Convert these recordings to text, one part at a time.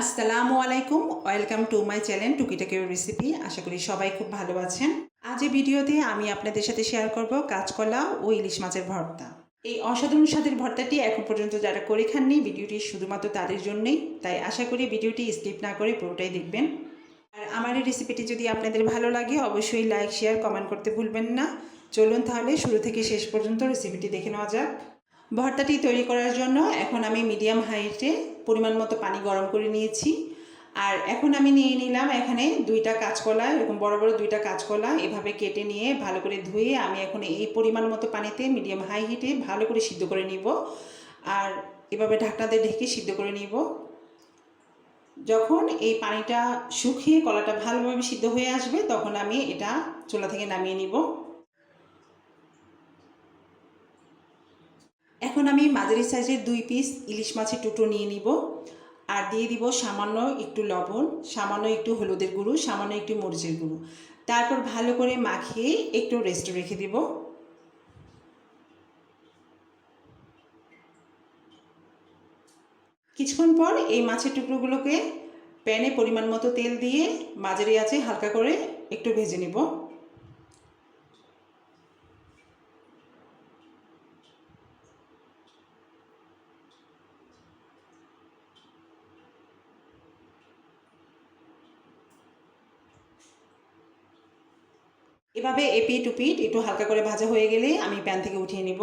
আসসালামু আলাইকুম, welcome to my channel টুকিটাকি রেসিপি। আশা করি সবাই খুব ভালো আছেন। আজ এই ভিডিওতে আমি আপনাদের সাথে শেয়ার করব কাঁচকলা ও ইলিশ মাছের ভর্তা। এই অসাধারণ স্বাদের ভর্তাটি এখন পর্যন্ত যারা করে খাননি, ভিডিওটি শুধুমাত্র তাদের জন্যই। তাই আশা করি ভিডিওটি স্কিপ না করে পুরোটাই দেখবেন। আর আমার এই রেসিপিটি যদি আপনাদের ভালো লাগে, অবশ্যই লাইক, শেয়ার, কমেন্ট করতে ভুলবেন না। চলুন তাহলে শুরু থেকে শেষ পর্যন্ত রেসিপিটি দেখে নেওয়া যাক। ভর্তাটি তৈরি করার জন্য এখন আমি মিডিয়াম হাইটে পরিমাণ মতো পানি গরম করে নিয়েছি। আর এখন আমি নিয়ে নিলাম এখানে দুইটা কাঁচকলা, এরকম বড় বড় দুইটা কাঁচকলা, এভাবে কেটে নিয়ে ভালো করে ধুয়ে আমি এখন এই পরিমাণ মতো পানিতে মিডিয়াম হাই হিটে ভালো করে সিদ্ধ করে নিব। আর এভাবে ঢাকনাতে ঢেকে সিদ্ধ করে নিব। যখন এই পানিটা শুকিয়ে কলাটা ভালোভাবে সিদ্ধ হয়ে আসবে, তখন আমি এটা চুলা থেকে নামিয়ে নিব। এখন আমি মাঝারি সাইজের দুই পিস ইলিশ মাছের টুটো নিয়ে নিব। আর দিয়ে দিব সামান্য একটু লবণ, সামান্য একটু হলুদের গুঁড়ো, সামান্য একটু মরিচের গুঁড়ো। তারপর ভালো করে মাখিয়ে একটু রেস্ট রেখে দিব। কিছুক্ষণ পর এই মাছের টুকরোগুলোকে প্যানে পরিমাণ মতো তেল দিয়ে মাঝারি আছে হালকা করে একটু ভেজে নিব। এভাবে এপিট উপিট একটু হালকা করে ভাজা হয়ে গেলে আমি প্যান থেকে উঠিয়ে নিব।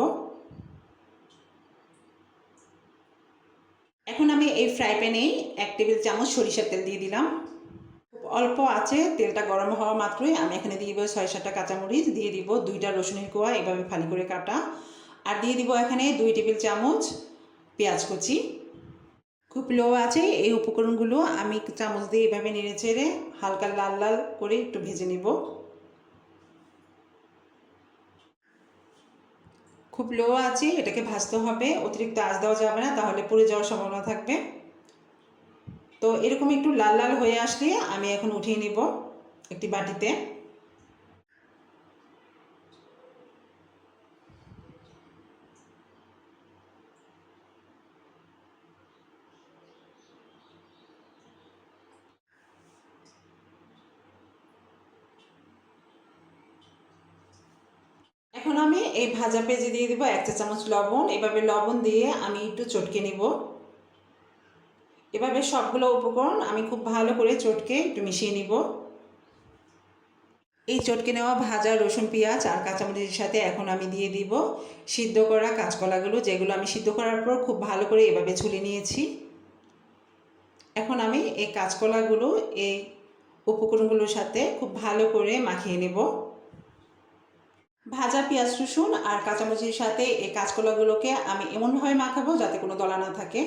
এখন আমি এই ফ্রাই প্যানেই এক টেবিল চামচ সরিষার তেল দিয়ে দিলাম। খুব অল্প আছে, তেলটা গরম হওয়া মাত্রই আমি এখানে দিয়ে দিব ছয় সাতটা কাঁচামরিচ, দিয়ে দিব দুইটা রসুনের কোয়া, এভাবে ফালি করে কাটা। আর দিয়ে দিব এখানে দুই টেবিল চামচ পেঁয়াজ কুচি। খুব লো আছে, এই উপকরণগুলো আমি চামচ দিয়ে এভাবে নেড়ে চেড়ে হালকা লাল লাল করে একটু ভেজে নিব। খুব লো আছে, এটাকে ভাজতে হবে, অতিরিক্ত আঁচ দেওয়া যাবে না, তাহলে পুড়ে যাওয়ার সম্ভাবনা থাকবে। তো এরকম একটু লাল লাল হয়ে আসলে আমি এখন উঠিয়ে নিব একটি বাটিতে। এখন আমি এই ভাজা পেঁয়াজে দিয়ে দিব এক চা চামচ লবণ। এভাবে লবণ দিয়ে আমি একটু চটকে নিব। এভাবে সবগুলো উপকরণ আমি খুব ভালো করে চটকে একটু মিশিয়ে নিব। এই চটকে নেওয়া ভাজা রসুন, পেঁয়াজ আর কাঁচামরিচের সাথে এখন আমি দিয়ে দিব সিদ্ধ করা কাঁচকলাগুলো, যেগুলো আমি সিদ্ধ করার পর খুব ভালো করে এভাবে ছুলে নিয়েছি। এখন আমি এই কাঁচকলাগুলো এই উপকরণগুলোর সাথে খুব ভালো করে মাখিয়ে নেব। ভাজা পেঁয়াজ রসুন আর কাঁচামরিচের সাথে এই কাঁচকলাগুলোকে আমি এমনভাবে মাখাবো যাতে কোনো দলা না থাকে।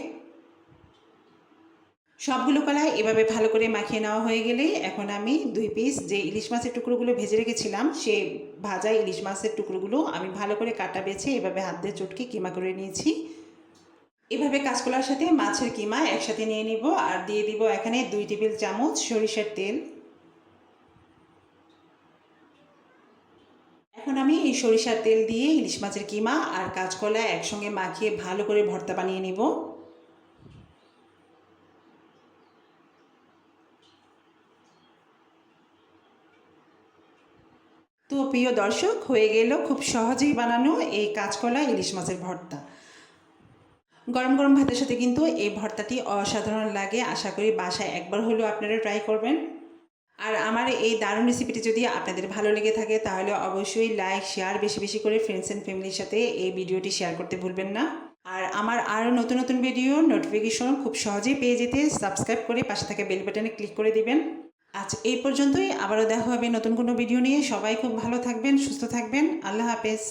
সবগুলো কলাই এভাবে ভালো করে মাখিয়ে নেওয়া হয়ে গেলে এখন আমি দুই পিস যে ইলিশ মাছের টুকরোগুলো ভেজে রেখেছিলাম, সেই ভাজা ইলিশ মাছের টুকরোগুলো আমি ভালো করে কাটা বেছে এভাবে হাত দিয়ে চটকে কিমা করে নিয়েছি। এভাবে কাঁচকলার সাথে মাছের কিমা একসাথে নিয়ে নিব আর দিয়ে দিব এখানে দুই টেবিল চামচ সরিষার তেল। এখন আমি এই সরিষার তেল দিয়ে ইলিশ মাছের কিমা আর কাঁচকলা একসঙ্গে মাখিয়ে ভালো করে ভর্তা বানিয়ে নেব। তো প্রিয় দর্শক, হয়ে গেল খুব সহজেই বানানো এই কাঁচকলা ইলিশ মাছের ভর্তা। গরম গরম ভাতের সাথে কিন্তু এই ভর্তাটি অসাধারণ লাগে। আশা করি বাসায় একবার হলেও আপনারা ট্রাই করবেন। আর আমার এই দারুণ রেসিপিটি যদি আপনাদের ভালো লেগে থাকে, তাহলে অবশ্যই লাইক শেয়ার বেশি বেশি করে ফ্রেন্ডস অ্যান্ড ফ্যামিলির সাথে এই ভিডিওটি শেয়ার করতে ভুলবেন না। আর আমার আরও নতুন নতুন ভিডিও নোটিফিকেশন খুব সহজেই পেয়ে যেতে সাবস্ক্রাইব করে পাশে থাকা বেল বাটনে ক্লিক করে দিবেন। আজ এই পর্যন্তই, আবারও দেখা হবে নতুন কোনো ভিডিও নিয়ে। সবাই খুব ভালো থাকবেন, সুস্থ থাকবেন। আল্লাহ হাফেজ।